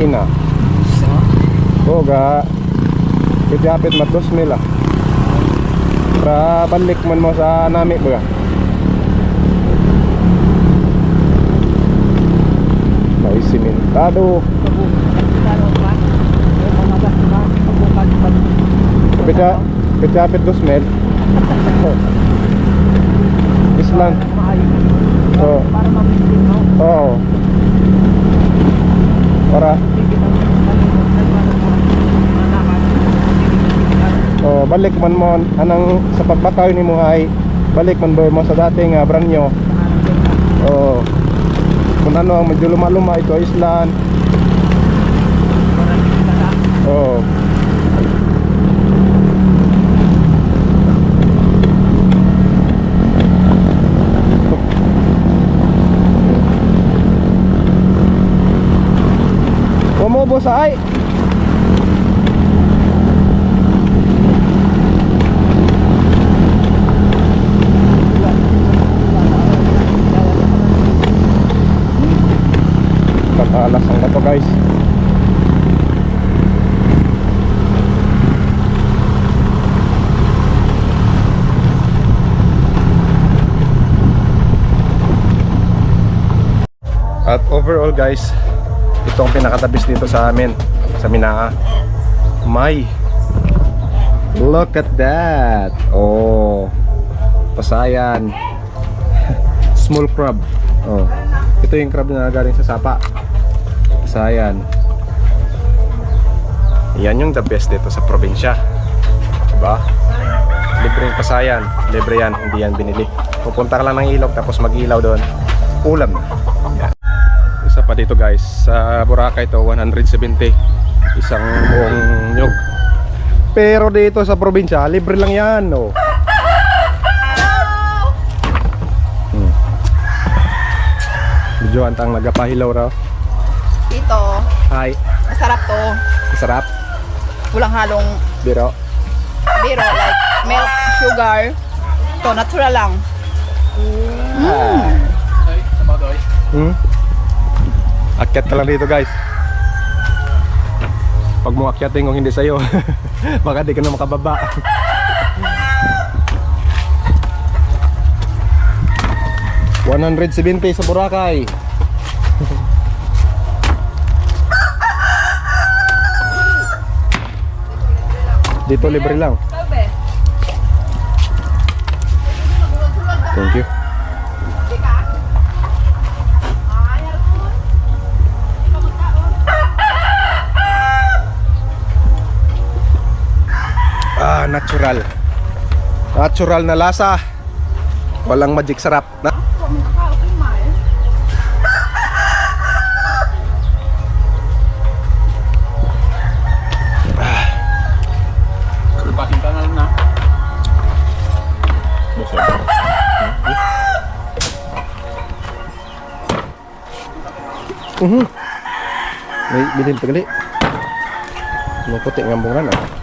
Ina. Oo ga. Kipyapit mat 2,000 ah. Para balik man mo sa nami ba? May simentado. Kapitya, kapyapit 2,000. Islan. Oo. Para mabilis mo. Oo. Para oh, balik man mo anang sa pagbakaw ni mo ay balik man ba mo sa dating uh, branyo. Oo. Kung ano ang medyo luma-luma ito islan. Oo. Umubo sa ay. Kakalas ang bato guys. At overall guys, ito ang pinakatabis dito sa amin sa Minaa. May Look at that. Oh. Pasayan. Small crab. Oh. Ito yung crab na galing sa sapa. Pasayan. Yan yung the best dito sa probinsya. Diba? Libre yung pasayan. Libre yan. Hindi yan binili. Pupunta ka lang ng ilog tapos mag-ilaw doon. Ulam na. Pa dito guys. Sa Boracay ito 170. Isang buong nyug. Pero dito sa probinsya, libre lang yan. Oh. Hmm. Medyo antang nagapahilaw raw. Ito, Hi. masarap to. Masarap. Walang halong Biro. biro like milk, sugar. To natural lang. Hmm? Akyat ka lang dito guys. Pag mo akyatin kung hindi sa'yo, baka di ka na makababa. $170 sa Boracay. Dito libre lang. Ah, natural. Natural na lasa. Walang magic sarap. Na na. Mhm. May bilhin pa gali. May puti ng bunga na.